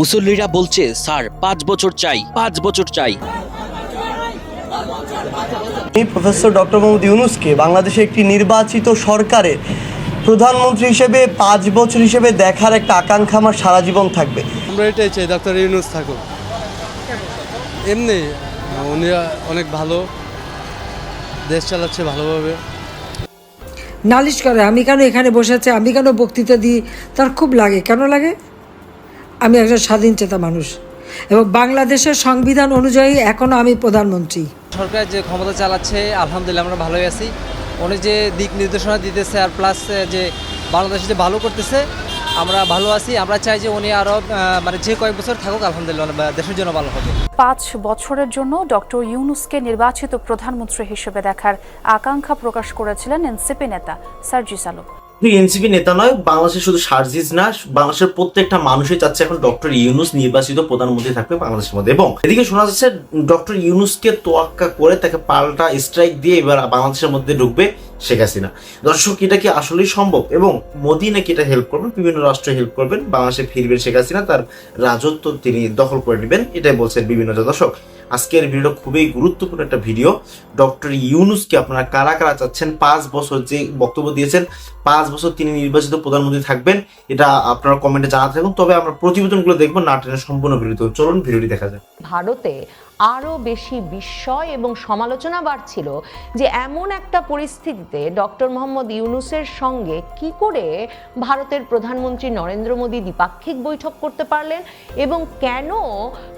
মুসল্লিরা বলছে স্যার পাঁচ বছর চাই পাঁচ বছর চাই। এই প্রফেসর ডক্টর মোহাম্মদ ইউনুসকে বাংলাদেশে একটি নির্বাচিত সরকারের প্রধানমন্ত্রী হিসেবে পাঁচ বছর হিসেবে দেখার একটা আকাঙ্ক্ষা আমার সারা জীবন থাকবে। আমরা এটাই চাই ডক্টর ইউনুস থাকুক। এমনি উনি অনেক ভালো দেশ চালাচ্ছে ভালোভাবে। নালিশ করে আমি কেন এখানে বসে আছি আমি কেন বক্তৃতা দিই? তার খুব লাগে। কেন লাগে? আমি একজন স্বাধীন চেতা মানুষ। এবং বাংলাদেশের সংবিধান অনুযায়ী এখনও আমি প্রধানমন্ত্রী। সরকার যে ক্ষমতা চালাচ্ছে আলহামদুলিল্লাহ আমরা ভালোই আছি। উনি যে দিক নির্দেশনা দিতেছে আর প্লাস যে বাংলাদেশে যে ভালো করতেছে আমরা ভালো আছি। আমরা চাই যে উনি আরও মানে যে কয়েক বছর থাকুক আলহামদুলিল্লাহ দেশের জন্য ভালো হবে। পাঁচ বছরের জন্য ডক্টর ইউনুসকে নির্বাচিত প্রধানমন্ত্রী হিসেবে দেখার আকাঙ্ক্ষা প্রকাশ করেছিলেন এনসিপি নেতা সার্জিস আলম। শুধু এনসিপি নেতা নয়, বাংলাদেশের শুধু সার্জিস না, বাংলাদেশের প্রত্যেকটা মানুষই চাচ্ছে এখন ডক্টর ইউনুস নির্বাচিত প্রধানমন্ত্রী থাকবে বাংলাদেশের মধ্যে। এবং এদিকে শোনা যাচ্ছে, ডক্টর ইউনুসকে তোয়াক্কা করে তাকে পাল্টা স্ট্রাইক দিয়ে এবার বাংলাদেশের মধ্যে ঢুকবে। শেখ হাসিনা। দর্শক, এটা কি আসলেই সম্ভব? এবং মোদী নাকি এটা হেল্প করবেন? বিভিন্ন রাষ্ট্র হেল্প করবেন। বাংলাদেশে ফিরবেন শেখ হাসিনা, তার রাজত্ব তিনি দখল করে নেবেন, এটাই বলছেন বিভিন্ন দর্শক। আজকের ভিডিও খুবই গুরুত্বপূর্ণ একটা ভিডিও। ডক্টর ইউনুসকে আপনারা কারা কারা চাচ্ছেন? পাঁচ বছর যে বক্তব্য দিয়েছেন, পাঁচ বছর তিনি নির্বাচিত প্রধানমন্ত্রী থাকবেন, এটা আপনারা কমেন্টে জানাতে থাকুন। তবে আমরা প্রতিবেদনগুলো দেখব না টেনে সম্পূর্ণ ভিডিও চলুন, ভিডিওটি দেখা যায় ভারতে আরও বেশি বিস্ময় এবং সমালোচনা বাড়ছিল যে এমন একটা পরিস্থিতিতে ডক্টর মোহাম্মদ ইউনুসের সঙ্গে কি করে ভারতের প্রধানমন্ত্রী নরেন্দ্র মোদী দ্বিপাক্ষিক বৈঠক করতে পারলেন এবং কেন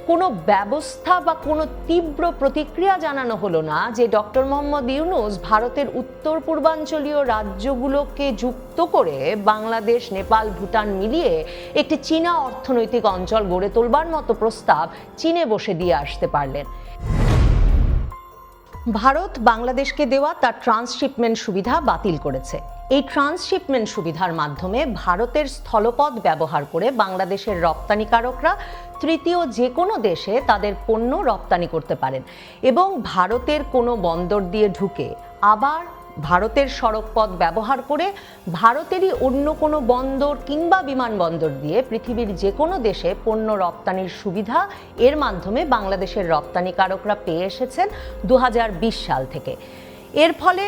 কোনো ব্যবস্থা বা কোনো তীব্র প্রতিক্রিয়া জানানো হলো না যে ডক্টর মোহাম্মদ ইউনুস ভারতের উত্তর পূর্বাঞ্চলীয় রাজ্যগুলোকে যুক্ত করে বাংলাদেশ, নেপাল, ভুটান মিলিয়ে একটি চীনা অর্থনৈতিক অঞ্চল গড়ে তোলবার মতো প্রস্তাব চীনে বসে দিয়ে আসতে পারলেন? ভারত বাংলাদেশকে দেওয়া তার ট্রান্সশিপমেন্ট সুবিধা বাতিল করেছে। এই ট্রান্সশিপমেন্ট সুবিধার মাধ্যমে ভারতের স্থলপথ ব্যবহার করে বাংলাদেশের রপ্তানিকারকরা তৃতীয় যে কোনো দেশে তাদের পণ্য রপ্তানি করতে পারেন এবং ভারতের কোনো বন্দর দিয়ে ঢুকে আবার ভারতের সড়কপথ ব্যবহার করে ভারতেরই অন্য কোনো বন্দর কিংবা বিমানবন্দর দিয়ে পৃথিবীর যে কোনো দেশে পণ্য রপ্তানির সুবিধা এর মাধ্যমে বাংলাদেশের রপ্তানিকারকরা পেয়ে এসেছেন দু হাজার বিশ সাল থেকে। এর ফলে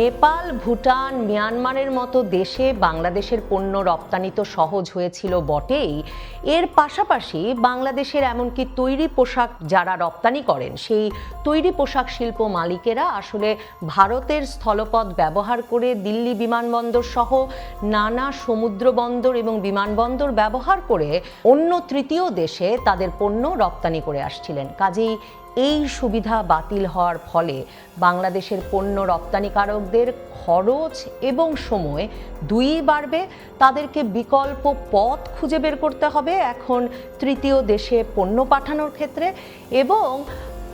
নেপাল, ভুটান, মিয়ানমারের মতো দেশে বাংলাদেশের পণ্য রপ্তানি তো সহজ হয়েছিল বটেই। এর পাশাপাশি বাংলাদেশের এমনকি তৈরি পোশাক যারা রপ্তানি করেন, সেই তৈরি পোশাক শিল্প মালিকেরা আসলে ভারতের স্থলপথ ব্যবহার করে দিল্লি বিমানবন্দর সহ নানা সমুদ্র বন্দর এবং বিমানবন্দর ব্যবহার করে অন্য তৃতীয় দেশে তাদের পণ্য রপ্তানি করে আসছিলেন। কাজেই এই সুবিধা বাতিল হওয়ার ফলে বাংলাদেশের পণ্য রপ্তানিকারকদের খরচ এবং সময় দুইই বাড়বে। তাদেরকে বিকল্প পথ খুঁজে বের করতে হবে। এখন তৃতীয় দেশে পণ্য পাঠানোর ক্ষেত্রে এবং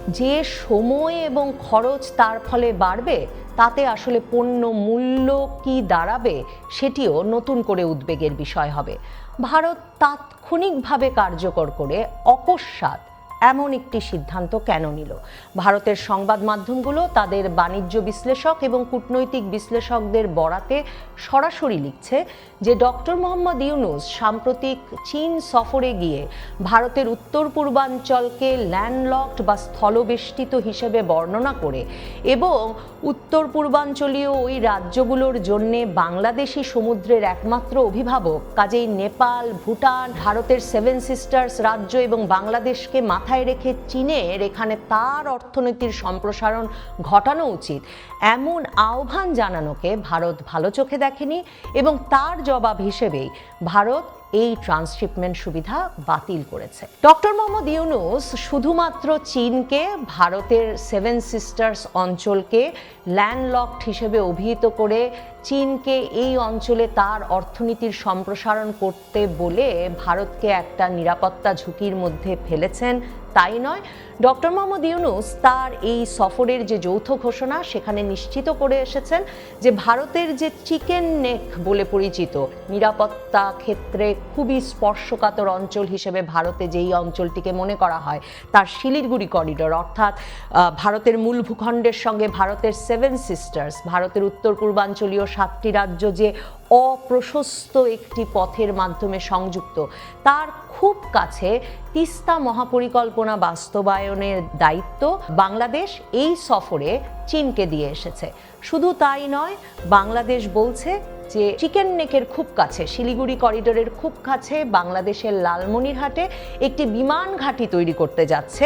যে সময় এবং খরচ তার ফলে বাড়বে, তাতে আসলে পণ্য মূল্য কি দাঁড়াবে সেটিও নতুন করে উদ্বেগের বিষয় হবে। ভারত তাৎক্ষণিকভাবে কার্যকর করে অকস্মাৎ এমন একটি সিদ্ধান্ত কেন নিল? ভারতের সংবাদ মাধ্যমগুলো তাদের বাণিজ্য বিশ্লেষক এবং কূটনৈতিক বিশ্লেষকদের বরাতে সরাসরি লিখছে যে ডক্টর মোহাম্মদ ইউনুস সাম্প্রতিক চীন সফরে গিয়ে ভারতের উত্তর পূর্বাঞ্চলকে ল্যান্ডলকড বা স্থলবেষ্টিত হিসেবে বর্ণনা করে এবং উত্তর পূর্বাঞ্চলীয় ওই রাজ্যগুলোর জন্য বাংলাদেশি সমুদ্রের একমাত্র অভিভাবক। কাজেই নেপাল, ভুটান, ভারতের সেভেন সিস্টার্স রাজ্য এবং বাংলাদেশকে মাথায় রেখে চীনের এখানে তার অর্থনীতির সম্প্রসারণ ঘটানো উচিত। এমন আহ্বান জানানোকে ভারত ভালো চোখে দেখেনি এবং তার জবাব হিসেবেই ভারত এই ট্রান্সশিপমেন্ট সুবিধা বাতিল করেছে। ডক্টর মোহাম্মদ ইউনুস শুধুমাত্র চীনকে, ভারতের সেভেন সিস্টার্স অঞ্চলকে ল্যান্ডলকড হিসেবে অভিহিত করে চীনকে এই অঞ্চলে তার অর্থনীতির সম্প্রসারণ করতে বলে ভারতকে একটা নিরাপত্তা ঝুঁকির মধ্যে ফেলেছেন, তাই নয়। ডক্টর মোহাম্মদ ইউনুস তার এই সফরের যে যৌথ ঘোষণা, সেখানে নিশ্চিত করে এসেছেন যে ভারতের যে চিকেন নেক বলে পরিচিত, নিরাপত্তা ক্ষেত্রে খুবই স্পর্শকাতর অঞ্চল হিসেবে ভারতে যেই অঞ্চলটিকে মনে করা হয়, তার শিলিগুড়ি করিডোর। অর্থাৎ ভারতের মূল ভূখণ্ডের সঙ্গে ভারতের সেভেন সিস্টার্স ভারতের উত্তর পূর্বাঞ্চলীয় সাতটি রাজ্য যে অপ্রশস্ত একটি পথের মাধ্যমে সংযুক্ত। তার খুব কাছে তিস্তা মহাপরিকল্পনা বাস্তবায়নের দায়িত্ব বাংলাদেশ এই সফরে চীনকে দিয়ে এসেছে। শুধু তাই নয়, বাংলাদেশ বলছে যে চিকেন নেকের খুব কাছে, শিলিগুড়ি করিডোরের খুব কাছে, বাংলাদেশের লালমনিরহাটে একটি বিমান ঘাঁটি তৈরি করতে যাচ্ছে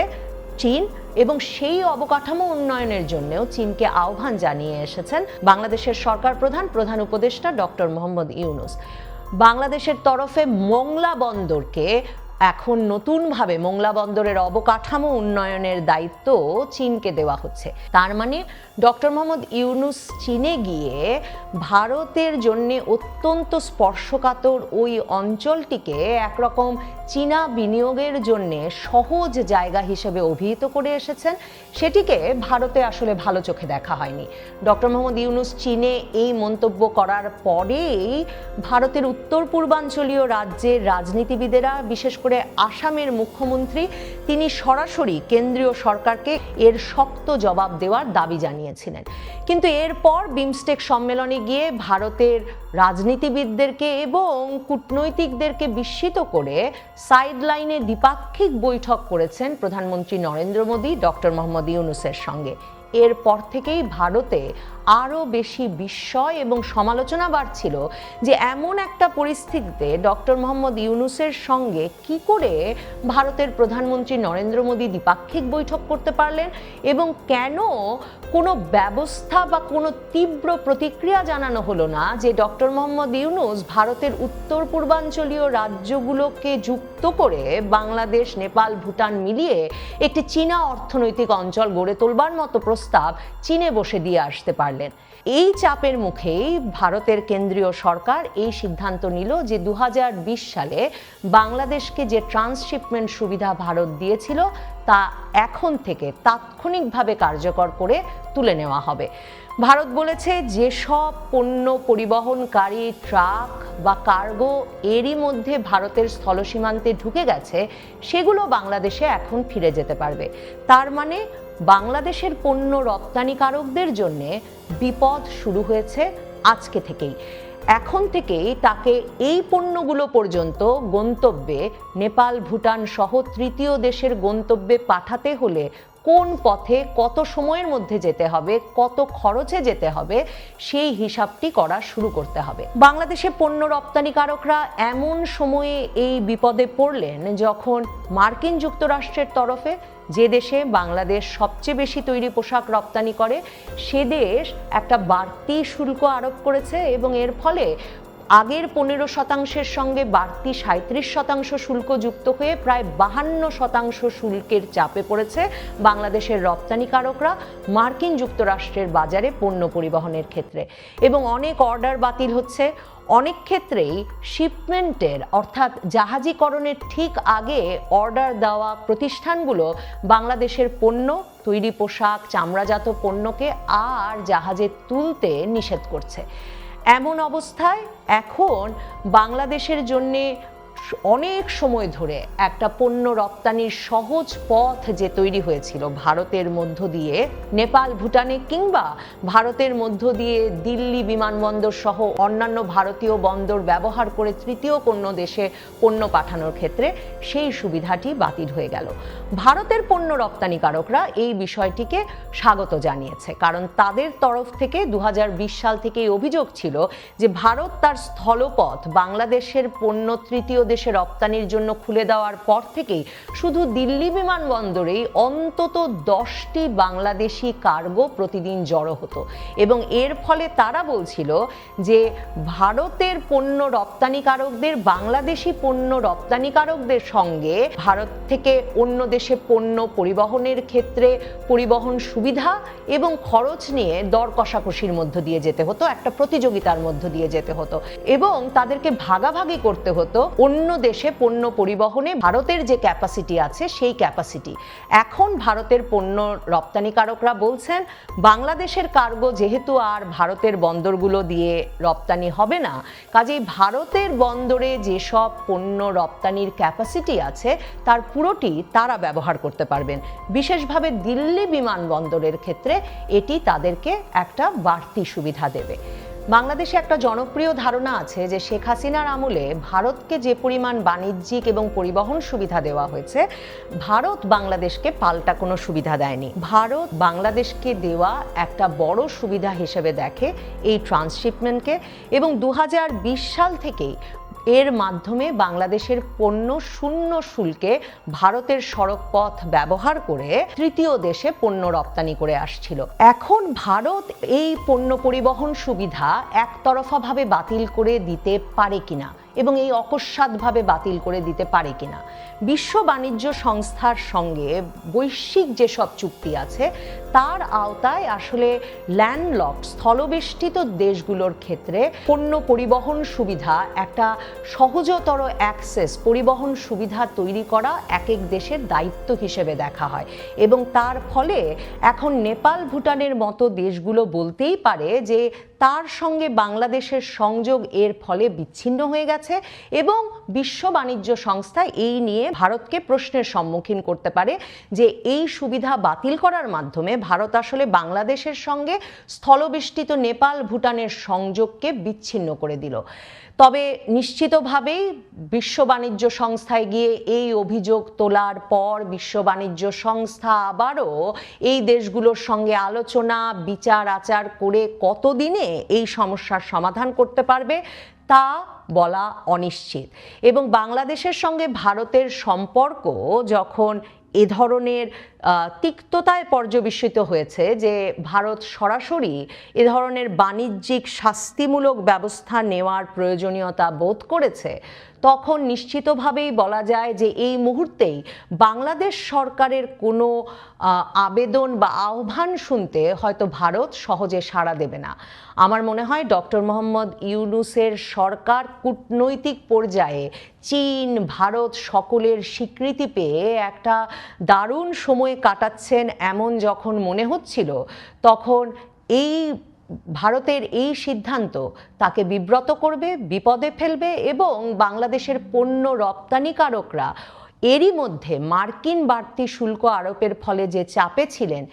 চীন এবং সেই অবকাঠামো উন্নয়নের জন্যও চীনকে আহ্বান জানিয়ে এসেছেন বাংলাদেশের সরকার প্রধান প্রধান উপদেষ্টা ডক্টর মোহাম্মদ ইউনুস। বাংলাদেশের তরফে মোংলা বন্দরকে এখন নতুনভাবে মোংলা বন্দরের অবকাঠামো উন্নয়নের দায়িত্ব চীনকে দেওয়া হচ্ছে। তার মানে ডক্টর মোহাম্মদ ইউনুস চীনে গিয়ে ভারতের জন্য অত্যন্ত স্পর্শকাতর ওই অঞ্চলটিকে একরকম চীনা বিনিয়োগের জন্য সহজ জায়গা হিসেবে অভিহিত করে এসেছেন। সেটিকে ভারতে আসলে ভালো চোখে দেখা হয়নি। ডক্টর মোহাম্মদ ইউনুস চীনে এই মন্তব্য করার পরেই ভারতের উত্তর পূর্বাঞ্চলীয় রাজ্যের রাজনীতিবিদেরা, বিশেষ করে আসামের মুখ্যমন্ত্রী, তিনি সরাসরি কেন্দ্রীয় সরকারকে এর শক্ত জবাব দেওয়ার দাবি জানিয়েছিলেন। কিন্তু এরপর বিমস্টেক সম্মেলনে গিয়ে ভারতের রাজনীতিবিদদেরকে এবং কূটনৈতিকদেরকে বিস্মিত করে সাইড লাইনে দ্বিপাক্ষিক বৈঠক করেছেন প্রধানমন্ত্রী নরেন্দ্র মোদী, ডক্টর মোহাম্মদ ইউনুসের সঙ্গে। এরপর থেকেই ভারতে আরও বেশি বিস্ময় এবং সমালোচনা বাড়ছিল যে এমন একটা পরিস্থিতিতে ডক্টর মোহাম্মদ ইউনুসের সঙ্গে কি করে ভারতের প্রধানমন্ত্রী নরেন্দ্র মোদী দ্বিপাক্ষিক বৈঠক করতে পারলেন এবং কেন কোনো ব্যবস্থা বা কোনো তীব্র প্রতিক্রিয়া জানানো হলো না যে ডক্টর মোহাম্মদ ইউনুস ভারতের উত্তর পূর্বাঞ্চলীয় রাজ্যগুলোকে যুক্ত করে বাংলাদেশ, নেপাল, ভুটান মিলিয়ে একটি চীনা অর্থনৈতিক অঞ্চল গড়ে তোলবার মতো প্রস্তাব চীনে বসে দিয়ে আসতে পারলেন। এই চাপের মুখেই ভারতের কেন্দ্রীয় সরকার এই সিদ্ধান্ত নিল যে দু হাজার বিশ সালে বাংলাদেশকে যে ট্রান্সশিপমেন্ট সুবিধা ভারত দিয়েছিল, তা এখন থেকে তাৎক্ষণিকভাবে কার্যকর করে তুলে নেওয়া হবে। ভারত বলেছে যেসব পণ্য পরিবহনকারী ট্রাক বা কার্গো এরই মধ্যে ভারতের স্থলসীমান্তে ঢুকে গেছে, সেগুলো বাংলাদেশে এখন ফিরে যেতে পারবে। তার মানে বাংলাদেশের পণ্য রপ্তানিকারকদের জন্য বিপদ শুরু হয়েছে আজকে থেকেই। এখন থেকেই তাকে এই পণ্যগুলো পর্যন্ত গন্তব্যে নেপাল, ভুটান সহ তৃতীয় দেশের গন্তব্যে পাঠাতে হলে কোন পথে কত সময়ের মধ্যে যেতে হবে, কত খরচে যেতে হবে, সেই হিসাবটি করা শুরু করতে হবে। বাংলাদেশে পণ্য রপ্তানিকারকরা এমন সময়ে এই বিপদে পড়লেন যখন মার্কিন যুক্তরাষ্ট্রের তরফে যে দেশে বাংলাদেশ সবচেয়ে বেশি তৈরি পোশাক রপ্তানি করে, সে দেশ একটা বাড়তি শুল্ক আরোপ করেছে এবং এর ফলে আগের পনেরো শতাংশের সঙ্গে বাড়তি সাঁত্রিশ শতাংশ শুল্ক যুক্ত হয়ে প্রায় বাহান্ন শতাংশ শুল্কের চাপে পড়েছে বাংলাদেশের রপ্তানিকারকরা, মার্কিন যুক্তরাষ্ট্রের বাজারে পণ্য পরিবহনের ক্ষেত্রে। এবং অনেক অর্ডার বাতিল হচ্ছে। অনেক ক্ষেত্রেই শিপমেন্টের, অর্থাৎ জাহাজীকরণের ঠিক আগে অর্ডার দেওয়া প্রতিষ্ঠানগুলো বাংলাদেশের পণ্য, তৈরি পোশাক, চামড়াজাত পণ্যকে আর জাহাজে তুলতে নিষেধ করছে। এমন অবস্থায় এখন বাংলাদেশের জন্যে অনেক সময় ধরে একটা পণ্য রপ্তানির সহজ পথ যে তৈরি হয়েছিল ভারতের মধ্য দিয়ে, নেপাল, ভুটানে কিংবা ভারতের মধ্য দিয়ে দিল্লি বিমানবন্দর সহ অন্যান্য ভারতীয় বন্দর ব্যবহার করে তৃতীয় কোনো দেশে পণ্য পাঠানোর ক্ষেত্রে সেই সুবিধাটি বাতিল হয়ে গেল। ভারতের পণ্য রপ্তানিকারকরা এই বিষয়টিকে স্বাগত জানিয়েছে, কারণ তাদের তরফ থেকে দু হাজার বিশ সাল থেকে এই অভিযোগ ছিল যে ভারত তার স্থলপথ বাংলাদেশের পণ্য তৃতীয় দেশে রপ্তানির জন্য খুলে দেওয়ার পর থেকেই শুধু দিল্লি বিমানবন্দরেই অন্তত দশটি বাংলাদেশি কার্গো প্রতিদিন জড়ো হতো। এবং এর ফলে তারা বলছিল যে ভারতের পণ্য রপ্তানিকারকদের, বাংলাদেশি পণ্য রপ্তানিকারকদের সঙ্গে ভারত থেকে অন্য দেশে পণ্য পরিবহনের ক্ষেত্রে পরিবহন সুবিধা এবং খরচ নিয়ে দর কষাকষির মধ্য দিয়ে যেতে হতো, একটা প্রতিযোগিতার মধ্য দিয়ে যেতে হতো। এবং তাদেরকে ভাগাভাগি করতে হতো অন্য দেশে পণ্য পরিবহনে ভারতের যে ক্যাপাসিটি আছে, সেই ক্যাপাসিটি এখন ভারতের পণ্য রপ্তানিকারকরা বলছেন, বাংলাদেশের কার্গো যেহেতু আর ভারতের বন্দরগুলো দিয়ে রপ্তানি হবে না, কাজেই ভারতের বন্দরে যেসব পণ্য রপ্তানির ক্যাপাসিটি আছে, তার পুরোটি তারা ব্যবহার করতে পারবেন। বিশেষভাবে দিল্লি বিমানবন্দরের ক্ষেত্রে এটি তাদেরকে একটা বাড়তি সুবিধা দেবে। বাংলাদেশে একটা জনপ্রিয় ধারণা আছে যে শেখ হাসিনার আমলে ভারতকে যে পরিমাণ বাণিজ্যিক এবং পরিবহন সুবিধা দেওয়া হয়েছে, ভারত বাংলাদেশকে পাল্টা কোনো সুবিধা দেয়নি। ভারত বাংলাদেশকে দেওয়া একটা বড় সুবিধা হিসেবে দেখে এই ট্রান্সশিপমেন্টকে এবং দু হাজার বিশ সাল থেকেই এর মাধ্যমে বাংলাদেশের পণ্য শূন্য শুল্কে ভারতের সড়কপথ ব্যবহার করে তৃতীয় দেশে পণ্য রপ্তানি করে আসছিল। এখন ভারত এই পণ্য পরিবহন সুবিধা একতরফাভাবে বাতিল করে দিতে পারে কিনা? এবং এই অকস্মাৎভাবে বাতিল করে দিতে পারে কিনা। বিশ্ব বাণিজ্য সংস্থার সঙ্গে বৈশ্বিক যেসব চুক্তি আছে, তার আওতায় আসলে ল্যান্ডলক স্থলবেষ্টিত দেশগুলোর ক্ষেত্রে পণ্য পরিবহন সুবিধা, একটা সহজতর অ্যাক্সেস পরিবহন সুবিধা তৈরি করা এক এক দেশের দায়িত্ব হিসেবে দেখা হয়। এবং তার ফলে এখন নেপাল, ভুটানের মতো দেশগুলো বলতেই পারে যে তার সঙ্গে বাংলাদেশের সংযোগ এর ফলে বিচ্ছিন্ন হয়ে গেছে। এবং বিশ্ব বাণিজ্য সংস্থা এই নিয়ে ভারতকে প্রশ্নের সম্মুখীন করতে পারে যে এই সুবিধা বাতিল করার মাধ্যমে ভারত আসলে বাংলাদেশের সঙ্গে স্থলবেষ্টিত নেপাল, ভুটানের সংযোগকে বিচ্ছিন্ন করে দিল। তবে নিশ্চিতভাবেই বিশ্ব বাণিজ্য সংস্থায় গিয়ে এই অভিযোগ তোলার পর বিশ্ব বাণিজ্য সংস্থা আবারও এই দেশগুলোর সঙ্গে আলোচনা, বিচার, আচার করে কতদিনে এই সমস্যার সমাধান করতে পারবে তা বলা অনিশ্চিত। এবং বাংলাদেশের সঙ্গে ভারতের সম্পর্ক যখন এ ধরনের তিক্ততায় পর্যবেসিত হয়েছে যে ভারত সরাসরি এ ধরনের বাণিজ্যিক শাস্তিমূলক ব্যবস্থা নেওয়ার প্রয়োজনীয়তা বোধ করেছে তখন নিশ্চিতভাবেই বলা যায় যে এই মুহূর্তেই বাংলাদেশ সরকারের কোনো আবেদন বা আহ্বান শুনতে হয়তো ভারত সহজে সাড়া দেবে না। আমার মনে হয় ডক্টর মোহাম্মদ ইউনুসের সরকার কূটনৈতিক পর্যায়ে চীন, ভারত সকলের স্বীকৃতি পেয়ে একটা দারুণ সময় কাটাচ্ছেন এমন যখন মনে হচ্ছিল, তখন এই ভারতের এই সিদ্ধান্ত তাকে বিব্রত করবে, বিপদে ফেলবে এবং বাংলাদেশের পণ্য রপ্তানিকারকরা এরই মধ্যে মার্কিন বাড়তি শুল্ক আরোপের ফলে যে চাপে ছিলেন,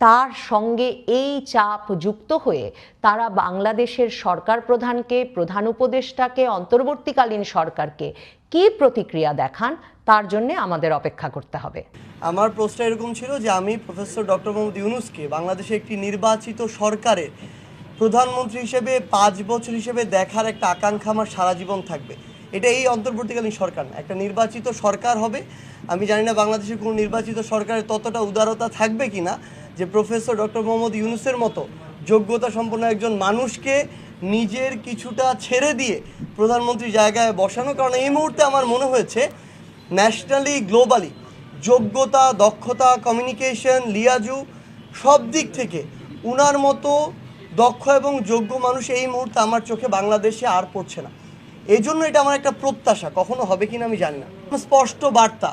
তার সঙ্গে এই চাপ যুক্ত হয়ে তারা বাংলাদেশের সরকার প্রধানকে, প্রধান উপদেষ্টাকে, অন্তর্বর্তীকালীন সরকারকে কি প্রতিক্রিয়া দেখান, তার জন্য আমাদের অপেক্ষা করতে হবে। আমার প্রশ্ন এরকম ছিল যে আমি প্রফেসর ডক্টর মোহাম্মদ ইউনুসকে বাংলাদেশে একটি নির্বাচিত সরকারের প্রধানমন্ত্রী হিসেবে পাঁচ বছর হিসেবে দেখার একটা আকাঙ্ক্ষা আমার সারা জীবন থাকবে। এটা এই অন্তর্বর্তীকালীন সরকার না। একটা নির্বাচিত সরকার হবে। আমি জানি না বাংলাদেশের কোনো নির্বাচিত সরকারের ততটা উদারতা থাকবে কি না যে প্রফেসর ডক্টর মোহাম্মদ ইউনুসের মতো যোগ্যতা সম্পন্ন একজন মানুষকে নিজের কিছুটা ছেড়ে দিয়ে প্রধানমন্ত্রী জায়গায় বসানো। কারণ এই মুহূর্তে আমার মনে হয়েছে, ন্যাশনালি, গ্লোবালি, যোগ্যতা, দক্ষতা, কমিউনিকেশন, লিয়াজু, সব দিক থেকে উনার মতো দক্ষ এবং যোগ্য মানুষ এই মুহূর্তে আমার চোখে বাংলাদেশে আর পড়ছে না। এই জন্য এটা আমার একটা প্রত্যাশা, কখনো হবে কিনা আমি জানি না। স্পষ্ট বার্তা,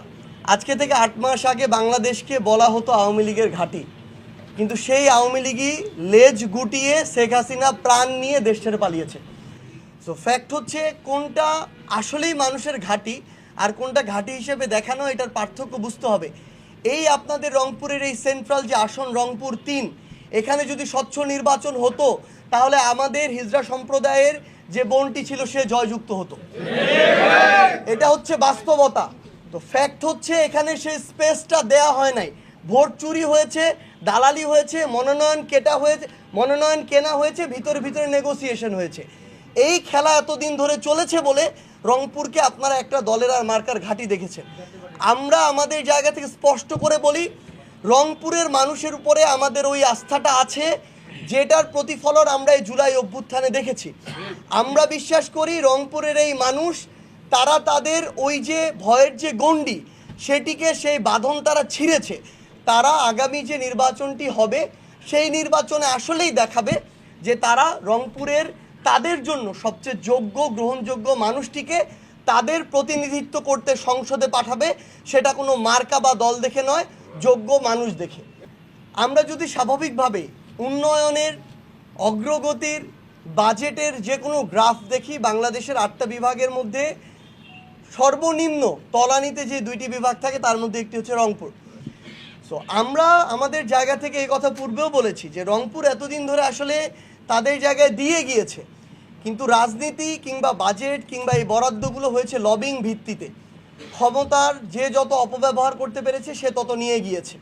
আজকে থেকে আট মাস আগে বাংলাদেশকে বলা হতো আওয়ামী লীগের ঘাঁটি। কিন্তু সেই আওয়ামী লীগই লেজ গুটিয়ে শেখ হাসিনা প্রাণ নিয়ে দেশ ছেড়ে পালিয়েছে। সো ফ্যাক্ট হচ্ছে কোনটা আসলেই মানুষের ঘাঁটি আর কোনটা ঘাঁটি হিসেবে দেখানো, এটার পার্থক্য বুঝতে হবে। এই আপনাদের রংপুরের এই সেন্ট্রাল যে আসন রংপুর তিন এখানে যদি স্বচ্ছ নির্বাচন হতো, তাহলে আমাদের হিজড়া সম্প্রদায়ের যে বনটি ছিল, সে জয়যুক্ত হতো। এটা হচ্ছে বাস্তবতা। তো ফ্যাক্ট হচ্ছে, এখানে সেই স্পেসটা দেয়া হয় নাই। ভোট চুরি হয়েছে, দালালি হয়েছে, মনোনয়ন কেটা হয়েছে, মনোনয়ন কেনা হয়েছে, ভিতরে ভিতরে নেগোসিয়েশন হয়েছে। এই খেলা এতদিন ধরে চলেছে বলে রংপুরকে আপনারা একটা দলের আর মার্কার ঘাঁটি দেখেছেন। আমরা আমাদের জায়গা থেকে স্পষ্ট করে বলি রংপুরের মানুষের উপরে আমাদের ওই আস্থাটা আছে, যেটার প্রতিফলন আমরা এই জুলাই অভ্যুত্থানে দেখেছি। আমরা বিশ্বাস করি রংপুরের এই মানুষ, তারা তাদের ওই যে ভয়ের যে গণ্ডি, সেটিকে সেই বাঁধন তারা ছিঁড়েছে। তারা আগামী যে নির্বাচনটি হবে, সেই নির্বাচনে আসলেই দেখাবে যে তারা রংপুরের তাদের জন্য সবচেয়ে যোগ্য, গ্রহণযোগ্য মানুষটিকে তাদের প্রতিনিধিত্ব করতে সংসদে পাঠাবে, সেটা কোনো মার্কা বা দল দেখে নয়। যোগ্য মানুষ দেখে। আমরা যদি স্বাভাবিকভাবে উন্নয়নের, অগ্রগতির, বাজেটের যে কোনো গ্রাফ দেখি, বাংলাদেশের আটটা বিভাগের মধ্যে সর্বনিম্ন তলানিতে যে দুইটি বিভাগ থাকে, তার মধ্যে একটি হচ্ছে রংপুর। সো আমরা আমাদের জায়গা থেকে এই কথা পূর্বেও বলেছি যে রংপুর এতদিন ধরে আসলে তাদের জায়গায় দিয়ে গিয়েছে। কিন্তু রাজনীতি কিংবা বাজেট কিংবা এই বরাদ্দগুলো হয়েছে লবিং ভিত্তিতে। ক্ষমতার যে যত অপব্যবহার করতে পেরেছে, সে তত নিয়ে গিয়েছে।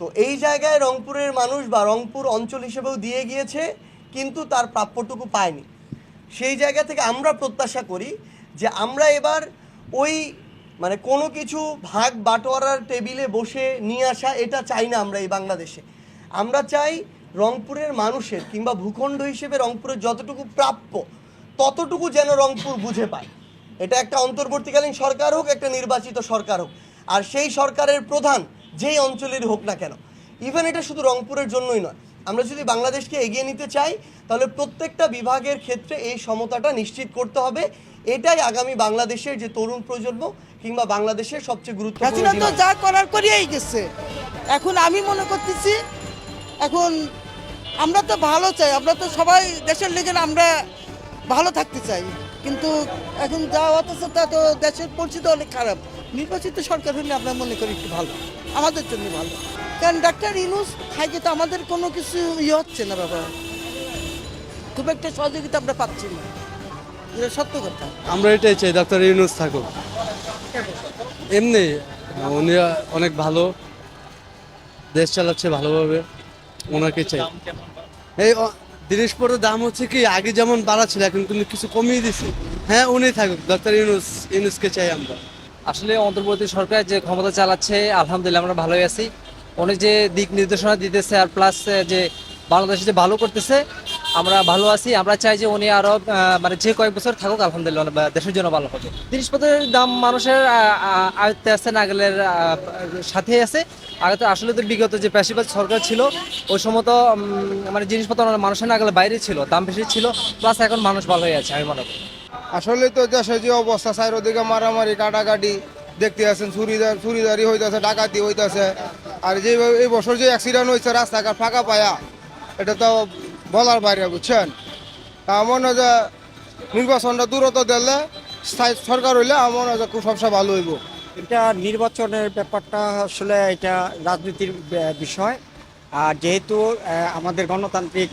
তো এই জায়গায় রংপুরের মানুষ বা রংপুর অঞ্চল হিসেবেও দিয়ে গিয়েছে, কিন্তু তার প্রাপ্যটুকু পায়নি। সেই জায়গা থেকে আমরা প্রত্যাশা করি যে আমরা এবার ওই মানে কোনো কিছু ভাগ বাটোয়ারার টেবিলে বসে নিয়ে আসা, এটা চাই না আমরা এই বাংলাদেশে। আমরা চাই রংপুরের মানুষের কিংবা ভূখণ্ড হিসেবে রংপুরের যতটুকু প্রাপ্য, ততটুকু যেন রংপুর বুঝে পায়। এটা একটা অন্তর্বর্তীকালীন সরকার হোক একটা নির্বাচিত সরকার হোক। আর সেই সরকারের প্রধান যেই অঞ্চলের হোক না কেন ইভেন এটা শুধু রংপুরের জন্যই নয়। আমরা যদি বাংলাদেশকে এগিয়ে নিতে চাই তাহলে প্রত্যেকটা বিভাগের ক্ষেত্রে এই সমতাটা নিশ্চিত করতে হবে। এটাই আগামী বাংলাদেশের যে তরুণ প্রজন্ম কিংবা বাংলাদেশের সবচেয়ে গুরুত্বপূর্ণ তো যা করার করিয়েই গেছে। এখন আমি মনে করতেছি এখন আমরা তো ভালো চাই আমরা তো সবাই দেশের লেগে আমরা ভালো থাকতে চাই। কিন্তু এখন যা অথচ তা তো দেশের পরিচিতি অনেক খারাপ। নির্বাচিত সরকার হলে আমরা মনে করি একটু ভালো, আমাদের জন্য ভালো। কারণ ডাক্তার ইনুস থাকে তো আমাদের কোনো কিছু ইয়ে হচ্ছে না বাবা। খুব একটা সহযোগিতা আমরা পাচ্ছি না। এটা সত্য কথা। আমরা এটাই চাই, ডাক্তার ইউনুস থাকুক। এমনি, উনি অনেক ভালো, দেশ চালাচ্ছে ভালোভাবে, ওনাকে চাই। এই জিনিসপত্রের দাম হচ্ছে কি, আগে যেমন বাড়া ছিল এখন কিন্তু কিছু কমিয়ে দিছে। হ্যাঁ উনি থাকুক ডক্টর ইউনুস, ইউনুসকে চাই আমরা। আসলে অন্তর্বর্তী সরকার যে ক্ষমতা চালাচ্ছে, আলহামদুলিল্লাহ আমরা ভালোই আছি। উনি যে দিক নির্দেশনা দিতেছে, আর প্লাস যে বাংলাদেশে যে ভালো করতেছে আমরা ভালো আছি। আমরা চাই যে উনি আরও মানে যে কয়েক বছর থাকুক, আলহামদুলিল্লাহ দেশের জন্য ভালো হবে জিনিসপত্রের দাম মানুষের আয়ত্তে আছে, নাগলের সাথে আছে। আগে তো আসলে তো বিগত যে পেশিবাদ সরকার ছিল, ওই সময় তো মানে জিনিসপত্র মানুষের নাগলের বাইরে ছিল, দাম বেশি ছিল প্লাস এখন মানুষ ভালো হয়ে আছে, আমি মনে করি। আসলে তো দেশে যে অবস্থা চারিদিকে মারামারি, কাটাকাটি, দেখতে আছেন, চুরিদার, চুরিদারি হইতেছে, ডাকাতি হইতেছে। আর যে এই বছর যে অ্যাক্সিডেন্ট হয়েছে রাস্তাঘাট ফাঁকা পায়া, এটা তো বলার বাইরে বুঝছেন? তা মনে যে নির্বাচনটা দূরত্ব দিলে স্থায়ী সরকার হইলে আমার মনে হয় যে খুব সবসময় ভালো হইব। এটা নির্বাচনের ব্যাপারটা আসলে এটা রাজনীতির বিষয়। আর যেহেতু আমাদের গণতান্ত্রিক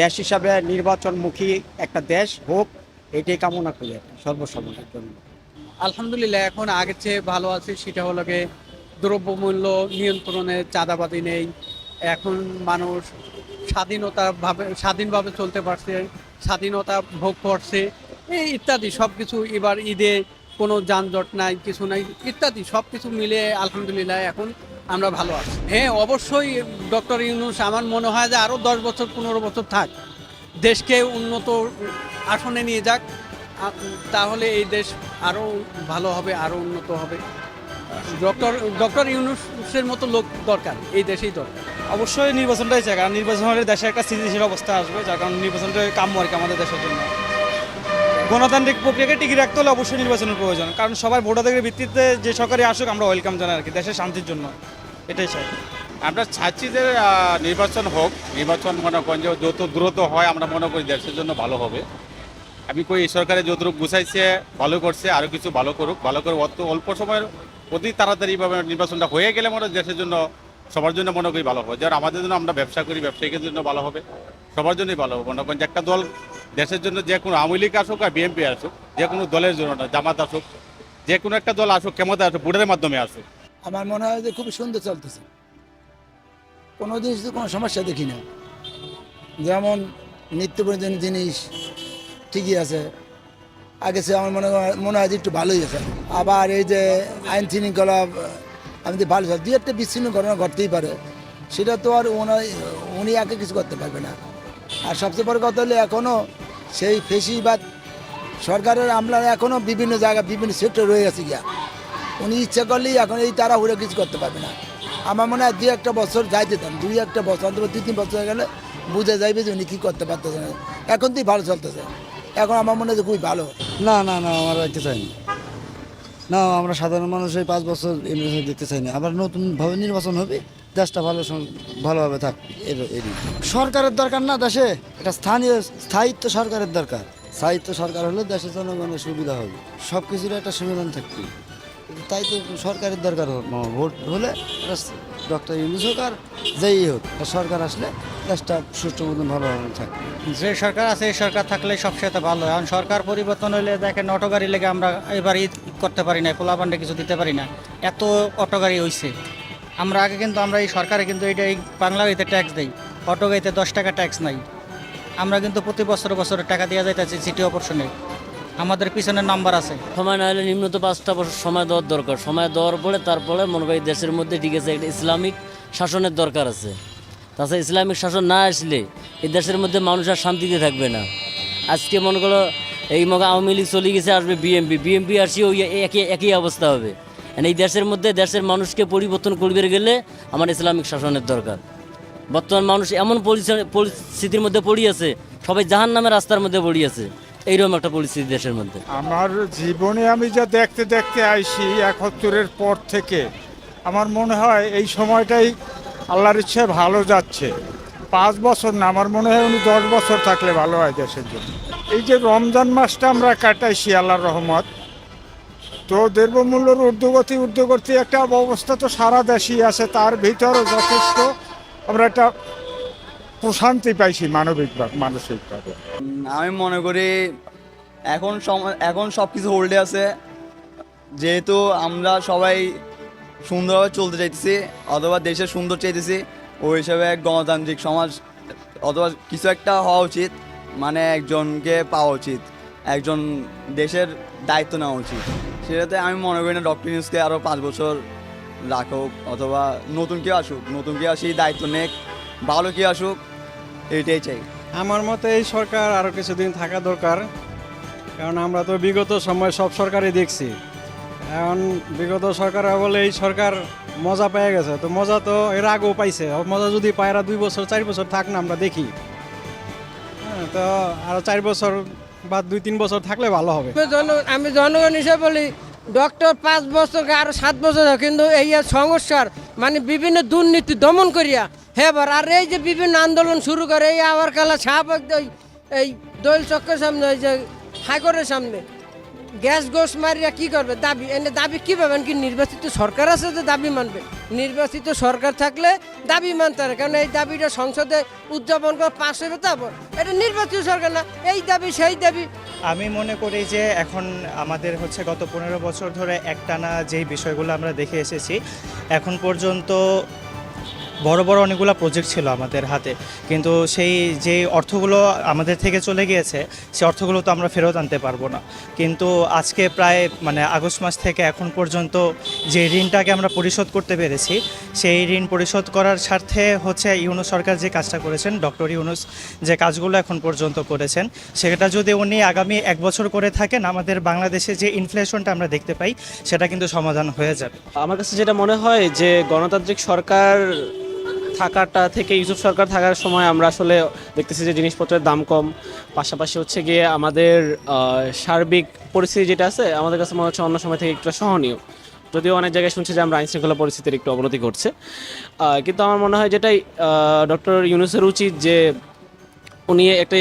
দেশ হিসাবে নির্বাচনমুখী একটা দেশ হোক এটাই কামনা করি সর্বসম্মতির জন্য। আলহামদুলিল্লাহ এখন আগের চেয়ে ভালো আছে সেটা হলো গিয়ে দ্রব্যমূল্য নিয়ন্ত্রণে চাঁদাবাদি নেই। এখন মানুষ স্বাধীনতা ভাবে স্বাধীনভাবে চলতে পারছে, স্বাধীনতা ভোগ করছে, এই ইত্যাদি সব কিছু এবার ঈদে কোনো যানজট নাই, কিছু নাই, ইত্যাদি সব কিছু মিলে আলহামদুলিল্লাহ এখন আমরা ভালো আছি। হ্যাঁ অবশ্যই ডক্টর ইউনুস, আমার মনে হয় যে আরও দশ বছর, পনেরো বছর থাক, দেশকে উন্নত আসনে নিয়ে যাক তাহলে এই দেশ আরও ভালো হবে, আরও উন্নত হবে। ডক্টর ডক্টর ইউনুসের মতো লোক দরকার, এই দেশেই দরকার। অবশ্যই নির্বাচনটাই চাই কারণ নির্বাচন হলে দেশে একটা স্থিতিশীল অবস্থা আসবে, যার কারণে নির্বাচনটা কাম্য আর কি আমাদের দেশের জন্য। গণতান্ত্রিক প্রক্রিয়াকে টিকিয়ে রাখতে হলে অবশ্যই নির্বাচনের প্রয়োজন, কারণ সবাই ভোটাধিকারের ভিত্তিতে যে সরকারি আসুক, আমরা ওয়েলকাম জানাই আর কি, দেশের শান্তির জন্য। এটাই চাই। আমরা চাচ্ছি যে নির্বাচন হোক, নির্বাচন মনে করেন যে যত দ্রুত হয়, আমরা মনে করি দেশের জন্য ভালো হবে। আমি কই, এই সরকারে যতটুকু গুছাইছে, ভালো করছে আরও কিছু ভালো করুক, ভালো করে অত অল্প সময়ের অতি তাড়াতাড়িভাবে নির্বাচনটা হয়ে গেলে মনে দেশের জন্য সবার জন্য মনে করি ভালো হবে। যেমন আমাদের জন্য আমরা ব্যবসা করি, ব্যবসায়ীদের জন্য ভালো হবে। সবার জন্যই ভালো হবে। মনে করেন যে একটা দল দেশের জন্য যে কোনো আওয়ামী লীগ আসুক আর বিএনপি আসুক, যে কোনো দলের জন্য না, জামাত আসুক, যে কোনো একটা দল আসুক ক্ষমতা আসুক, ভোটের মাধ্যমে আসুক। আমার মনে হয় যে খুবই সুন্দর চলতেছে। কোনো জিনিস তো কোনো সমস্যা দেখি না। যেমন নিত্য প্রয়োজনীয় জিনিস ঠিকই আছে। আগে সে আমার মনে হয় মনে হয় একটু ভালোই আছে। আবার এই যে আইন শৃঙ্খলা আমি তো ভালো দু একটা বিচ্ছিন্ন ঘটনা ঘটতেই পারে। সেটা তো আর ওনার, উনি একে কিছু করতে পারবে না। আর সবচেয়ে বড় কথা হলো এখনও সেই ফেসিবাদ সরকারের আমলা এখনও বিভিন্ন জায়গা বিভিন্ন সেক্টর রয়ে গেছে গিয়া। উনি ইচ্ছা করলেই এখন এই তারা হুড়ে কিছু করতে পারবে না। আমার মনে হয় দুই একটা বছর যাইতে দেন দুই একটা বছর, অন্তত দুই তিন বছর হয়ে গেলে বুঝে যাইবে যে উনি কী করতে পারতেছে না। এখন তুই ভালো চলতেছে। এখন আমার মনে হয় খুবই ভালো। না না না, আমরা রাখতে চাই না, আমরা সাধারণ মানুষ এই পাঁচ বছর নির্বাচন দেখতে চাই না আবার নতুনভাবে নির্বাচন হবে, দেশটা ভালো ভালোভাবে থাক। সরকারের দরকার না দেশে, এটা স্থানীয়, স্থায়িত্ব সরকারের দরকার স্থায়িত্ব সরকার হলে দেশের জনগণের সুবিধা হবে সব কিছুর একটা সমাধান থাকবে তাই তো সরকারের দরকার ভোট হলে ডক্টর ইউনুস হোক আর যেই হোক সরকার আসলে দেশটা সুষ্ঠু মতন ভালোভাবে থাকবে। যে সরকার আছে, এই সরকার থাকলে সবচেয়ে ভালো। এখন সরকার পরিবর্তন হলে দেখেন অটো গাড়ি লেগে আমরা এবার ঈদ করতে পারি না পোলাপান্ডে কিছু দিতে পারি না। এত অটো গাড়ি হইছে। আমরা আগে কিন্তু, আমরা এই সরকারে কিন্তু এটা এই বাংলা গাড়িতে ট্যাক্স দেই। অটো গাড়িতে দশ টাকা ট্যাক্স নাই। আমরা কিন্তু প্রতি বছর বছরে টাকা দেওয়া যাইতেছি সিটি অপারেশনে আমাদের পিছনে নাম্বার আছে। সময় না হলে নিম্নত পাঁচটা বছর সময় দেওয়ার দরকার। সময় দেওয়ার পরে তারপরে মনে করি দেশের মধ্যে ঠিক আছে, একটা ইসলামিক শাসনের দরকার আছে। তাছাড়া ইসলামিক শাসন না আসলে এই দেশের মধ্যে মানুষ আর শান্তিতে থাকবে না। আজকে মনে করো এই মনে করো আওয়ামী লীগ চলে গেছে, আসবে বিএমপি বিএমপি ওই একই একই অবস্থা হবে। এই দেশের মধ্যে দেশের মানুষকে পরিবর্তন করবে গেলে আমার ইসলামিক শাসনের দরকার। বর্তমান মানুষ এমন পরিস্থিতির মধ্যে পড়িয়েছে, সবাই জাহান নামের রাস্তার মধ্যে পড়িয়েছে। এইরকম একটা পরিস্থিতি দেশের মধ্যে। আমার জীবনে আমি যা দেখতে দেখতে আইছি একাত্তরের পর থেকে, আমার মনে হয় এই সময়টাই আল্লাহর ইচ্ছে ভালো যাচ্ছে। পাঁচ বছর না, আমার মনে হয় উনি দশ বছর থাকলে ভালো হয় দেশের জন্য। এই যে রমজান মাসটা আমরা কাটাইছি, আল্লাহর রহমত, তো দ্রব্যমূল্যের ঊর্ধ্বগতি ঊর্ধ্বগতি একটা অবস্থা তো সারা দেশেই আছে, তার ভিতরে যথেষ্ট। আমরা একটা প্রশান্তি পাইছি মানবিক মানসিকভাবে আমি মনে করি এখন এখন সব কিছু হোল্ডে আছে। যেহেতু আমরা সবাই সুন্দরভাবে চলতে চাইতেছি, অথবা দেশের সুন্দর চাইতেছি ওই হিসাবে গণতান্ত্রিক সমাজ, অথবা কিছু একটা হওয়া উচিত মানে একজনকে পাওয়া উচিত, একজন দেশের দায়িত্ব নেওয়া উচিত। সেটাতে আমি মনে করি না ডক্টর নিউজকে আরও পাঁচ বছর রাখুক, অথবা নতুন কেউ আসুক, নতুন কেউ আসি দায়িত্ব নেক, ভালো কেউ আসুক এটাই চাই। আমার মতে এই সরকার আরও কিছুদিন থাকা দরকার কারণ আমরা তো বিগত সময় সব সরকারই দেখছি। এখন বিগত সরকার বলে এই সরকার মজা পেয়ে গেছে তো মজা তো এর আগেও পাইছে। মজা যদি পায়রা দুই বছর চার বছর থাক না আমরা দেখি। হ্যাঁ, তো আরও চার বছর বা দুই তিন বছর থাকলে ভালো হবে। আমি জনগণ হিসেবে বলি ডক্টর পাঁচ বছর আর সাত বছর কিন্তু এই সংস্কার মানে বিভিন্ন দুর্নীতি দমন করিয়া হেবার আর এই যে বিভিন্ন আন্দোলন শুরু করে, এই আবার কালা ওই এই দোল চক্রের সামনে, ওই যে হাইকোর্টের সামনে গ্যাস গোস মারিয়া কি করবে? দাবি, এনে দাবি কি পাবেন কি নির্বাচিত সরকার আছে যে দাবি মানবে। নির্বাচিত সরকার থাকলে দাবি মানতে হবে, কারণ এই দাবিটা সংসদে উদযাপন করে পাশ হবে তারপর এটা নির্বাচিত সরকার না, এই দাবি, সেই দাবি। আমি মনে করি যে এখন আমাদের হচ্ছে গত পনেরো বছর ধরে একটানা যেই বিষয়গুলো আমরা দেখে এসেছি, এখন পর্যন্ত বড় বড় অনেকগুলো প্রজেক্ট ছিল আমাদের হাতে। কিন্তু সেই যে অর্থগুলো আমাদের থেকে চলে গিয়েছে, সেই অর্থগুলো তো আমরা ফেরত আনতে পারব না। কিন্তু আজকে প্রায় মানে আগস্ট মাস থেকে এখন পর্যন্ত যে ঋণটাকে আমরা পরিশোধ করতে পেরেছি, সেই ঋণ পরিশোধ করার স্বার্থে হচ্ছে ইউনুস সরকার যে কাজটা করেছেন, ডক্টর ইউনুস যে কাজগুলো এখন পর্যন্ত করেছেন, সেটা যদি উনি আগামী এক বছর করে থাকেন, আমাদের বাংলাদেশে যে ইনফ্লেশনটা আমরা দেখতে পাই, সেটা কিন্তু সমাধান হয়ে যাবে। আমার কাছে যেটা মনে হয় যে গণতান্ত্রিক সরকার থাকাটা থেকে ইউসুফ সরকার থাকার সময় আমরা আসলে দেখতেছি যে জিনিসপত্রের দাম কম। পাশাপাশি হচ্ছে গিয়ে আমাদের সার্বিক পরিস্থিতি যেটা আছে, আমাদের কাছে মনে হচ্ছে অন্য সময় থেকে একটু সহনীয়। যদিও অনেক জায়গায় শুনছি যে আমরা আইন শৃঙ্খলা পরিস্থিতির একটু অবনতি ঘটছে। কিন্তু আমার মনে হয় যেটাই ডক্টর ইউনুসের উচিত যে উনি একটি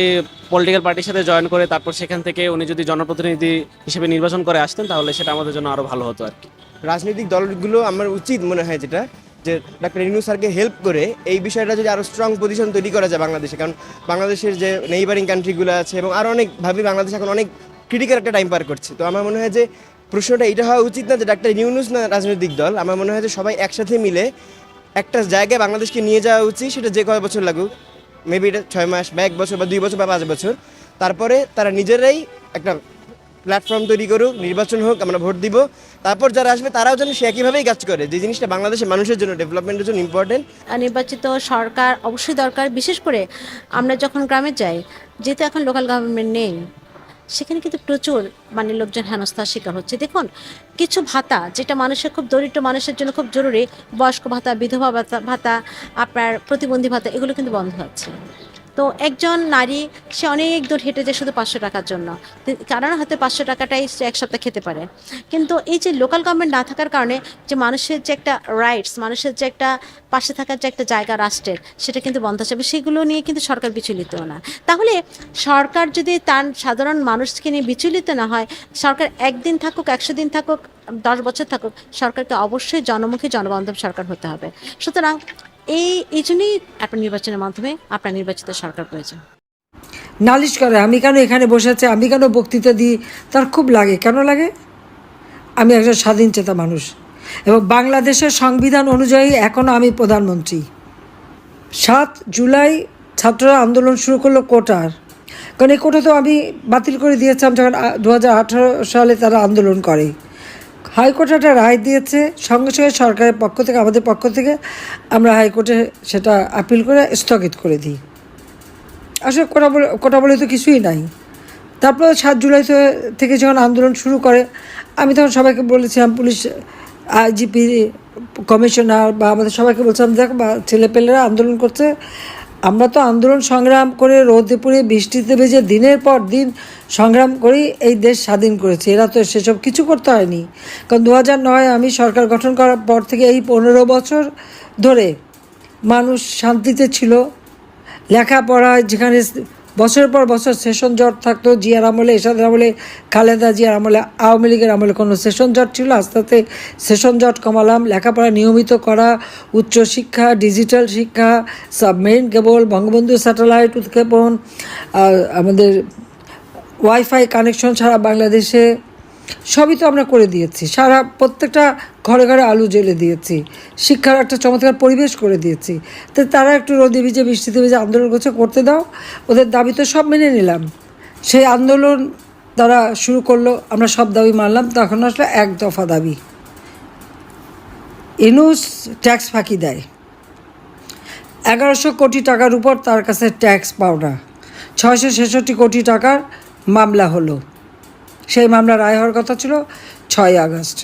পলিটিক্যাল পার্টির সাথে জয়েন করে, তারপর সেখান থেকে উনি যদি জনপ্রতিনিধি হিসেবে নির্বাচন করে আসতেন, তাহলে সেটা আমাদের জন্য আরও ভালো হতো আর কি। রাজনৈতিক দলগুলো আমার উচিত মনে হয় যেটা যে ডাক্তার ইনু স্যারকে হেল্প করে এই বিষয়টা যদি আরও স্ট্রং পজিশন তৈরি করা যায় বাংলাদেশে, কারণ বাংলাদেশের যে নেইবারিং কান্ট্রিগুলো আছে এবং আরও অনেকভাবে বাংলাদেশ এখন অনেক ক্রিটিক্যাল একটা টাইম পার করছে। তো আমার মনে হয় যে প্রশ্নটা এটা হওয়া উচিত না যে ডাক্তার ইউনুস না রাজনৈতিক দল। আমার মনে হয় যে সবাই একসাথে মিলে একটা জায়গায় বাংলাদেশকে নিয়ে যাওয়া উচিত, সেটা যে কয় বছর লাগুক। মেবি এটা ছয় মাস বা এক বছর বা দুই বছর বা পাঁচ বছর। তারপরে তারা নিজেরাই একটা প্ল্যাটফর্ম তৈরি করুক, নির্বাচন হোক, আমরা ভোট দিব। তারপর যারা আসবে, তারাও যেন সে একইভাবেই কাজ করে। যে জিনিসটা বাংলাদেশের মানুষের জন্য ডেভেলপমেন্টের জন্য ইম্পর্টেন্ট নির্বাচিত সরকার অবশ্যই দরকার, বিশেষ করে আমরা যখন গ্রামে যাই, যেহেতু এখন লোকাল গভর্নমেন্ট নেই, সেখানে কিন্তু প্রচুর মানে লোকজন হেনস্থার শিকার হচ্ছে। দেখুন, কিছু ভাতা, যেটা মানুষের খুব দরিদ্র মানুষের জন্য খুব জরুরি, বয়স্ক ভাতা, বিধবা ভাতা ভাতা, আপনার প্রতিবন্ধী ভাতা, এগুলো কিন্তু বন্ধ হচ্ছে তো একজন নারী, সে অনেক দূর হেঁটে যায় শুধু পাঁচশো টাকার জন্য। কারণ হয়তো পাঁচশো টাকাটাই সে এক সপ্তাহ খেতে পারে। কিন্তু এই যে লোকাল গভর্নমেন্ট না থাকার কারণে যে মানুষের যে একটা রাইটস মানুষের যে একটা পাশে থাকার যে একটা জায়গা রাষ্ট্রের, সেটা কিন্তু বন্ধ যাবে সেগুলো নিয়ে কিন্তু সরকার বিচলিত না। তাহলে সরকার যদি তার সাধারণ মানুষকে নিয়ে বিচলিত না হয়, সরকার একদিন থাকুক, একশো দিন থাকুক, দশ বছর থাকুক, সরকারকে অবশ্যই জনমুখী জনবান্ধব সরকার হতে হবে। সুতরাং এই এই জন্যই আপনার নির্বাচনের মাধ্যমে আপনার নির্বাচিত সরকার প্রয়োজন। নালিশ করে, আমি কেন এখানে বসে আছি, আমি কেন বক্তৃতা দিই, তার খুব লাগে। কেন লাগে? আমি একজন স্বাধীন চেতা মানুষ। এবং বাংলাদেশের সংবিধান অনুযায়ী এখনও আমি প্রধানমন্ত্রী। সাত জুলাই ছাত্ররা আন্দোলন শুরু করল কোটার। কারণ এই কোটা তো আমি বাতিল করে দিয়েছিলাম যখন দু হাজার আঠারো সালে তারা আন্দোলন করে। হাইকোর্ট একটা রায় দিয়েছে। সঙ্গে সঙ্গে সরকারের পক্ষ থেকে, আমাদের পক্ষ থেকে আমরা হাইকোর্টে সেটা আপিল করে স্থগিত করে দিই। আসলে কোটা বলে কোটা বলে তো কিছুই নাই। তারপরে সাত জুলাই থেকে যখন আন্দোলন শুরু করে, আমি তখন সবাইকে বলেছিলাম, পুলিশ, আইজিপি কমিশনার বা আমাদের সবাইকে বলছিলাম, দেখ বা ছেলেপেলেরা আন্দোলন করছে আমরা তো আন্দোলন সংগ্রাম করে রোদে পুড়ে বৃষ্টিতে ভেজে দিনের পর দিন সংগ্রাম করেই এই দেশ স্বাধীন করেছে। এরা তো সেসব কিছু করতে হয়নি। কারণ দু নয় আমি সরকার গঠন করার পর থেকে এই পনেরো বছর ধরে মানুষ শান্তিতে ছিল। লেখাপড়ায় যেখানে বছরের পর বছর সেশন জট থাকতো, জিয়ার আমলে, এরশাদের আমলে, খালেদা জিয়ার আমলে, আওয়ামী লীগের আমলে কোনো সেশন জট ছিল আস্তে আস্তে সেশন জট কমালাম। লেখাপড়া নিয়মিত করা উচ্চশিক্ষা ডিজিটাল শিক্ষা, সাবমেরিন কেবল, বঙ্গবন্ধু স্যাটেলাইট উৎক্ষেপণ আমাদের ওয়াইফাই কানেকশন ছাড়া বাংলাদেশে সবই তো আমরা করে দিয়েছি। সারা প্রত্যেকটা ঘরে ঘরে আলু জ্বেলে দিয়েছি। শিক্ষার একটা চমৎকার পরিবেশ করে দিয়েছি। তো তারা একটু রোদে ভিজে, বৃষ্টিতে ভিজে আন্দোলন করছে, করতে দাও। ওদের দাবি তো সব মেনে নিলাম। সেই আন্দোলন তারা শুরু করল, আমরা সব দাবি মানলাম। তখন আসলে এক দফা দাবি। ইনুস ট্যাক্স ফাঁকি দেয়। এগারোশো কোটি টাকার উপর তার কাছে ট্যাক্স পাওনা। ছয়শো ছেষট্টি কোটি টাকার মামলা হলো। সেই মামলা রায় হওয়ার কথা ছিল ছয় আগস্ট।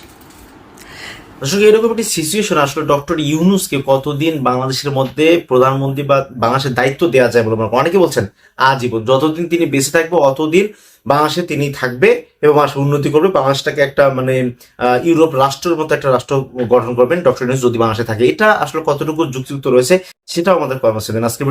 দর্শক, এরকম একটি সিচুয়েশন আসলে। ডক্টর ইউনুসকে কতদিন বাংলাদেশের মধ্যে প্রধানমন্ত্রী বা বাংলাদেশের দায়িত্ব দেওয়া যায় বলে অনেকে বলছেন, আজীবন। যতদিন তিনি বেঁচে থাকবে, অতদিন বাংলাদেশে তিনি থাকবে এবং বাংলাদেশ উন্নতি করবে। বাংলাদেশটাকে একটা মানে ইউরোপ রাষ্ট্রের মতো একটা রাষ্ট্র গঠন করবেন ডক্টর ইউনুস, যদি বাংলাদেশে থাকে। এটা আসলে কতটুকু যুক্তিযুক্ত রয়েছে, সেটাও আমাদের কর্মসূচি আজকে